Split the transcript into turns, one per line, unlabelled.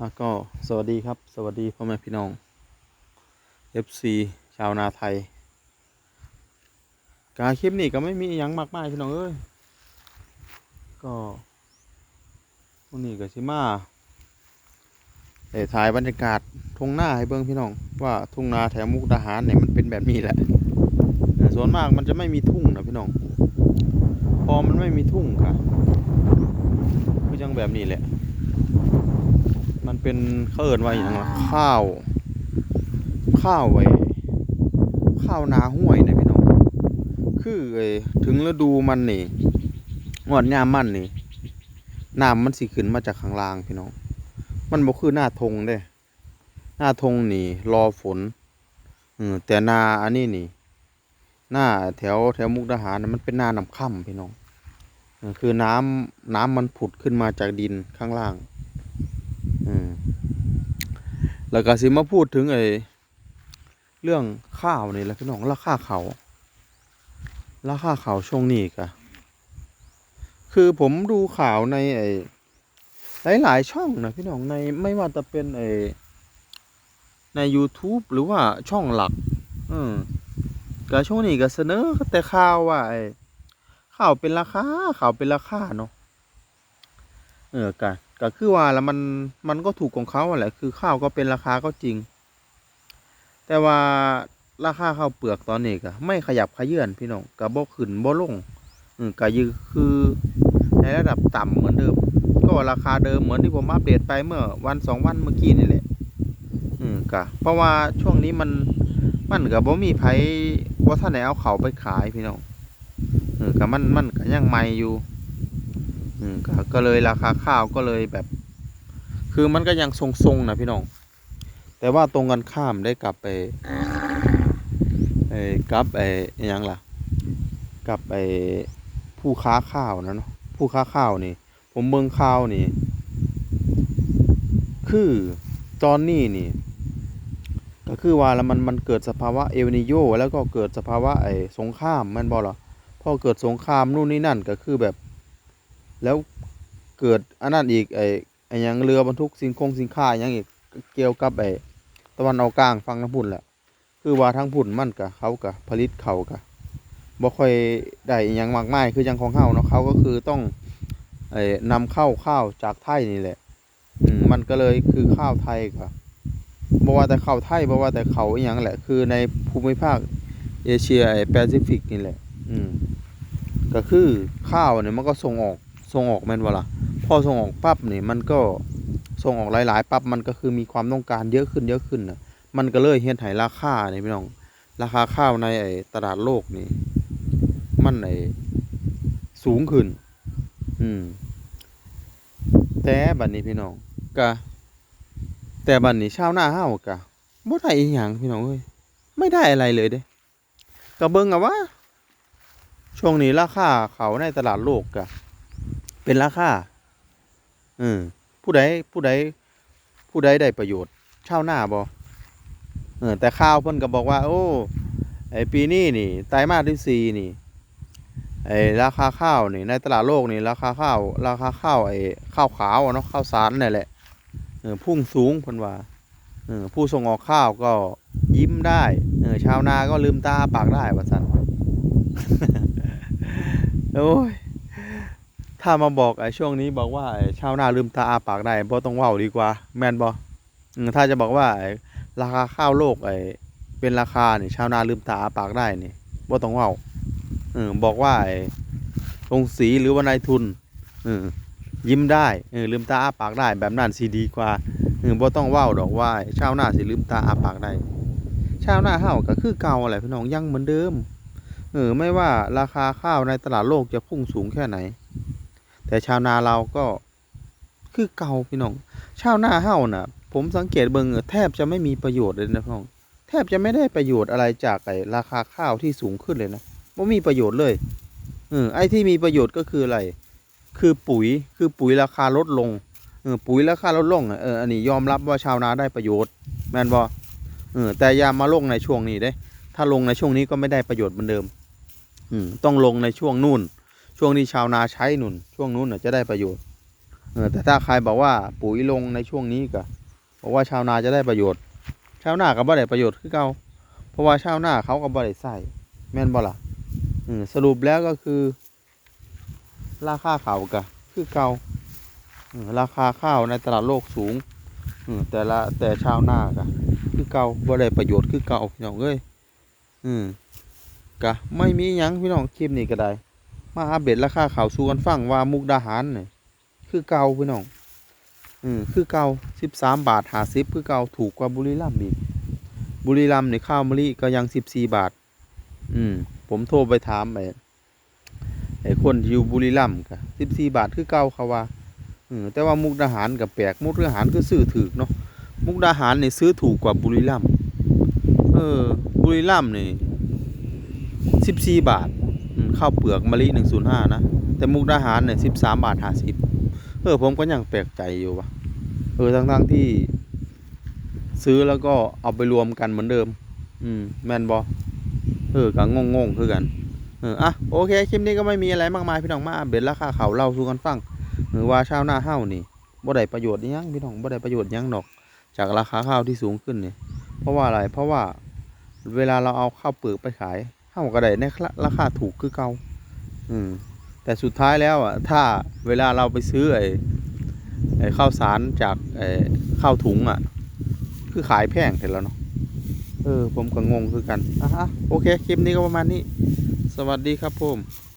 อะก็สวัสดีครับ สวัสดีพ่อแม่พี่น้อง FC ชาวนาไทย การคลิปนี้ก็ไม่มีอหยังมากมายพี่น้องเอ้ย ก็วันนี้ก็สิมาได้ถ่ายบรรยากาศทุ่งนาให้เบิ่งพี่น้อง ว่าทุ่งนาแถวมุกดาหารเนี่ยมันเป็นแบบนี้แหละเออส่วนมากมันจะไม่มีทุ่งนะพี่น้อง พอมันไม่มีทุ่งค่ะคือจังแบบนี้แหละ มันเป็นเขาเอินว่าอย่างไรข้าว ข้าวไว้ข้าวนาห้วยนะพี่น้อง คือไอ้ถึงฤดูมันนี่งอดยามมันนี่น้ำมันสิขึ้นมาจากข้างล่างพี่น้อง มันบ่คือหน้าทงเด้ หน้าทงนี่รอฝนเออแต่นาอันนี้นี่ หน้าแถวแถวมุกดาหารน่ะมันเป็นนาน้ำค่ำพี่น้องเออคือน้ำน้ำมันผุดขึ้นมาจากดินข้างล่าง อืม แล้วก็สิมาพูดถึงไอ้เรื่องข้าวนี่แหละพี่น้องราคาเขาวราคาเขาวช่วงนี้กะคือผมดูข่าวในไอ้หลาย ๆ ช่องนะพี่น้องในไม่ว่าจะเป็นไอ้ใน YouTube หรือว่าช่องหลัก อืมก็ช่วงนี้ก็เสนอแต่ข่าวว่าไอ้ข่าวเป็นราคาข่าวเป็นราคาเนาะเออก็ ก็คือว่าแล้วมันมันก็ถูกของเขาแหละคือข้าวก็เป็นราคาก็จริง แต่ว่าราคาข้าวเปลือกตอนนี้ก็ไม่ขยับขยื่นพี่น้องก็บ่ขึ้นบ่ลงอืมก็ยือคือในระดับต่ำเหมือนเดิม ก็ราคาเดิมเหมือนที่ผมอัปเดตไปเมื่อวันสองวันเมื่อกี้นี่แหละอืมก็เพราะว่าช่วงนี้มันมันก็บ่มีไผว่าท่านไหนเอาเขาไปขายพี่น้องเออก็มันมันก็ยังใหม่อยู่ อืมก็ก็เลยราคาข้าวก็เลยแบบ คือมันก็ยังทรงๆนะพี่น้อง แต่ว่าตรงกันข้ามได้กลับไปไอ้กับไอ้ยังล่ะกับไอ้ผู้ค้าข้าวนะเนาะผู้ค้าข้าวนี่ ผมเบิ่งข่าวนี่ คือตอนนี้นี่ ก็คือว่าแล้วมันมันเกิดสภาวะเอลนิโยแล้วก็เกิดสภาวะไอ้สงครามแมันบ่ล่ะพอเกิดสงครามนู่นนี่นั่นก็คือแบบ แล้วเกิดอันนั้นอีกไอ้ไอ้ยังเรือบรรทุกสินคงสินค้าอหยังอีกเกี่ยวกับไอ้ตะวันออกกลางฟังทั้งพุ่นแหละคือว่าทั้งพุ่นมั่นก็เขาก็ผลิตเขาก็บ่ค่อยได้อหยังมากมายคือจังของเฮาเนาะเขาก็คือต้องไอ้นำเข้าข้าวจากไทยนี่แหละ อืมมันก็เลยคือข้าวไทยก็บ่ว่าแต่ข้าวไทยบ่ว่าแต่เขาอหยังแหละ คือในภูมิภาคเอเชียไอ้แปซิฟิกนี่แหละ อืมก็คือข้าวเนี่ยมันก็ส่งออก ส่งออกแม่นบ่ล่ะพอส่งออกปั๊บนี่มันก็ส่งออกหลายๆปั๊บมันก็คือมีความต้องการเยอะขึ้นเยอะขึ้นน่ะมันก็เลยเฮ็ดให้ราคานี่พี่น้อง ราคาข้าวในไอ้ตลาดโลกนี่ มันไอ้สูงขึ้น อืม แต่บัดนี้พี่น้องก็แต่บัดนี้ชาวหน้าเฮาวก็บ่ได้อีหยังพี่น้องเอ้ยไม่ได้อะไรเลยเด้ก็เบิ่งอาว่าช่วงนี้ราคาเขาในตลาดโลกก็ เป็นราคาอืมผู้ใดผู้ใดผู้ใดได้ประโยชน์ชาวนาบ่เออแต่ข่าวเพิ่นก็บอกว่า โอ้ไอปีนี้นี่ไตรมาสที่สี่นี่ไอราคาข้าวนี่ในตลาดโลกนี่ราคาข้าวราคาข้าวไอข้าวขาวเนาะข้าวสารนี่แหละเออพุ่งสูงเพิ่นว่าเออผู้ส่งออกข้าวก็ยิ้มได้เออชาวนาก็ลืมตาปากได้ว่าซั่นโอ้ย ถ้ามาบอกไอ้ช่วงนี้บอกว่าไอ้ชาวนาลืมตาอาปากได้บ่ต้องว้าวดีกว่า แม่นบอถ้าจะบอกว่าราคาข้าวโลกไอ้เป็นราคาเนี่ยชาวนาลืมตาอาปากได้เนี่ยบ่ต้องว้าเออบอกว่าไอ้ลงสีหรือว่านายทุนเออยิ้มได้เออลืมตาอาปากได้แบบนั้นสิดีกว่าเออบ่ต้องว้าวดอกว่าไอ้ชาวนาสิลืมตาอาปากได้ชาวนาเฮาก็คือเก่าแหละพี่น้องยังเหมือนเดิมเออไม่ว่าราคาข้าวในตลาดโลกจะพุ่งสูงแค่ไหน แต่ชาวนาเราก็คือเก่าพี่น้อง ชาวนาเฮาน่ะ ผมสังเกตเบิงแทบจะไม่มีประโยชน์เลยนะพี่น้อง แทบจะไม่ได้ประโยชน์อะไรจากไอ้ราคาข้าวที่สูงขึ้นเลยนะไม่มีประโยชน์เลยเออไอ้ที่มีประโยชน์ก็คืออะไร คือปุ๋ย คือปุ๋ยราคาลดลงเออปุ๋ยราคาลดลงอะเอออันนี้ยอมรับว่าชาวนาได้ประโยชน์ แมนบ่เออแต่ยามาลงในช่วงนี้เด้ ถ้าลงในช่วงนี้ก็ไม่ได้ประโยชน์เหมือนเดิม อืมต้องลงในช่วงนู่น ช่วงนี้ชาวนาใช้นุ่นช่วงนู้นจะได้ประโยชน์เออแต่ถ้าใครบอกว่าปุ๋ยลงในช่วงนี้ก็บอกว่าชาวนาจะได้ประโยชน์ ชาวนาก็บ่ได้ประโยชน์คือเก่าเพราะว่าชาวนาเขาก็บ่ได้ใส่แม่นบ่ล่ะสรุปแล้วก็คือ ราคาข้าวก็คือเก่าราคาข้าวในตลาดโลกสูงแต่ละแต่ชาวนาก็คือเก่าบ่ได้ประโยชน์คือเก่าพี่น้องเอ้ยอืมก็ไม่มีหยังพี่น้องคลิปนี้ก็ได้ มาอัปเดตราคาข้าวสู่กันฟังว่ามุกดาหารเนี่ยคือเก่าพี่น้องอืมคือเก่า13บสามบาท50คือเก่าถูกกว่าบุรีรัมย์อีกบุรีรัมย์นี่ข้าวมะลิก็ยัง14บสี่บาท อืม ผมโทรไปถามไอ้ไอ้คนที่อยู่บุรีรัมย์ก็14บาทคือเก่าเขาว่าอืมแต่ว่ามุกดาหารกับแปลกมุกดาหารคือซื้อถูกเนาะมุกดาหารเนี่ยซื้อถูกกว่าบุรีรัมย์เออ บุรีรัมย์เนี่14บาทอืม ข้าวเปลือกมะลิหนึ่งศูนย์ห้านะ แต่มุกดาหารเนี่ยสิบสามบาทห้าสิบเออผมก็ยังแปลกใจอยู่วะเออทั้งทั้งๆที่ ซื้อแล้วก็เอาไปรวมกันเหมือนเดิม อืม แมนบอเออก็งงงๆคือกัน เอออะโอเคคลิปนี้ก็ไม่มีอะไรมากมายพี่น้องมาอัปเดราคาเขาวเล่าสู่กันฟังหรือว่าชาวนาเฮ้านี่บ่ได้ประโยชน์ยังพี่น้องบ่ได้ประโยชน์ยังดอก จากราคาข้าวที่สูงขึ้นเนี่ยเพราะว่าอะไรเพราะว่าเวลาเราเอาข้าวเปลือกไปขาย เฮ้าก็ได้ในราคาถูกคือเก่าอืมแต่สุดท้ายแล้วอะถ้าเวลาเราไปซื้อไอ้ไอ้ข้าวสารจากไอ้ข้าวถุงอะ คือขายแพงเห็นแล้วเนาะเออผมก็งงคือกันอะฮะโอเคคลิปนี้ก็ประมาณนี้ สวัสดีครับผม